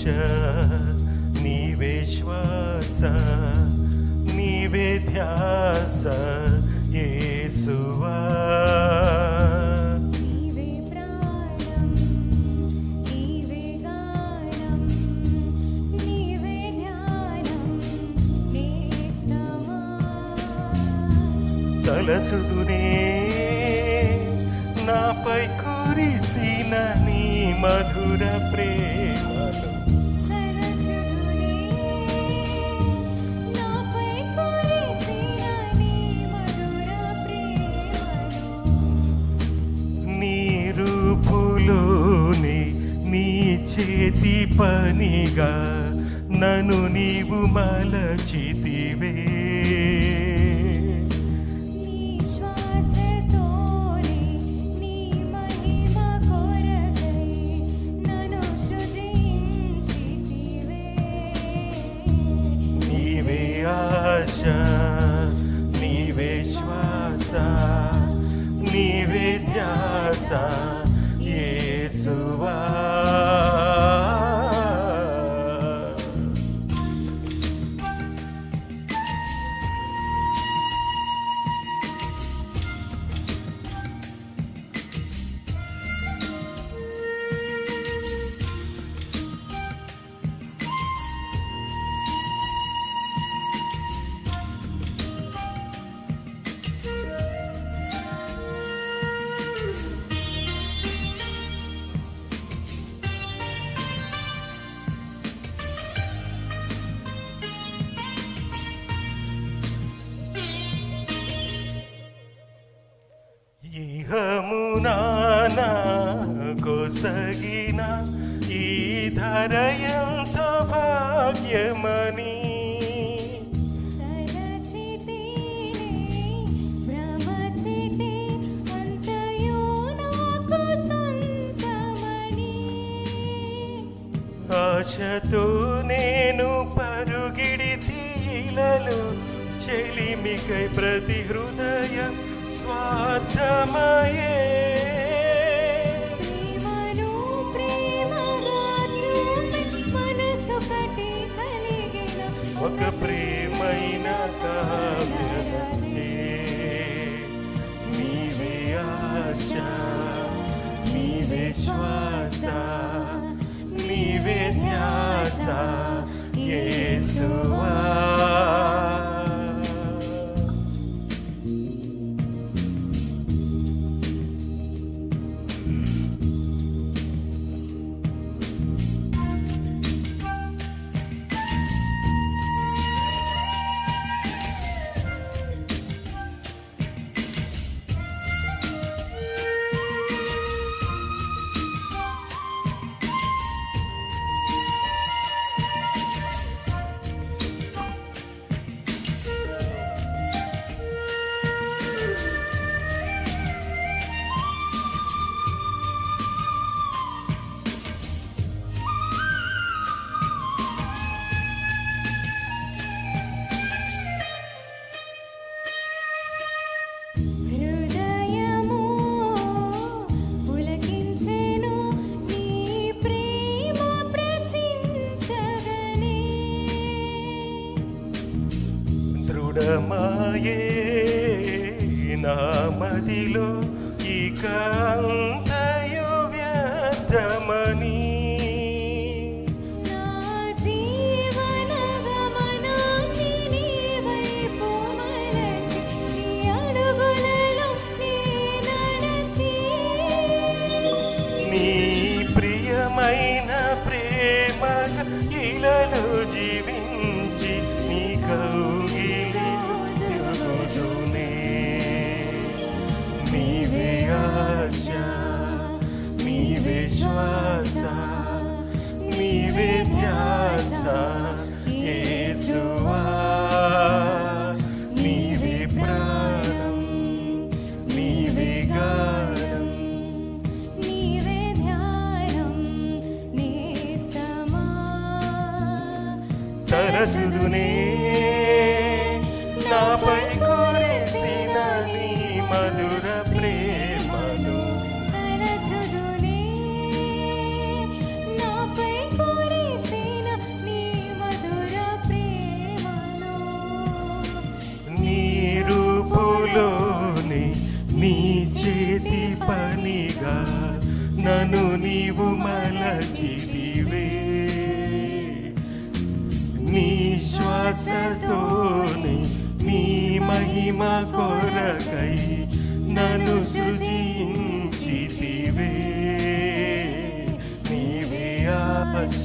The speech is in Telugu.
ఆశ నీవే శ్వాస నీవే ధ్యాస ఏసువా తలచుదునే నాపై కురిసిన నీ మధుర ప్రేమ. పనిగా నన్ను నీవు మలచితివే. నీవే ఆశ నీవే శ్వాస నీవే ధ్యాస యేసువా. ఇహమునానా కొసగిన ఈ ధరయంతో భాగ్యమని? ఆశతో నేను పరుగిడి తీలలు చెలిమికై ప్రతి హృదయం స్వార్థమా? యేసువా హృదయము దృఢమాయే నా మదిలో ఇక అంతయు వ్యర్థమని. నా నీవే ఆశ నీవే శ్వాస నీవే ధ్యాస యేసువా నీవే ప్రాణం నీవే గానం నీవే ధ్యానం నేస్తమా తరచుదునే నాపై నన్ను నీవు మలచితివే. నీ శ్వాసతోనే నీ మహిమ కొరకై నన్ను సృజించితివే. నీవే ఆశ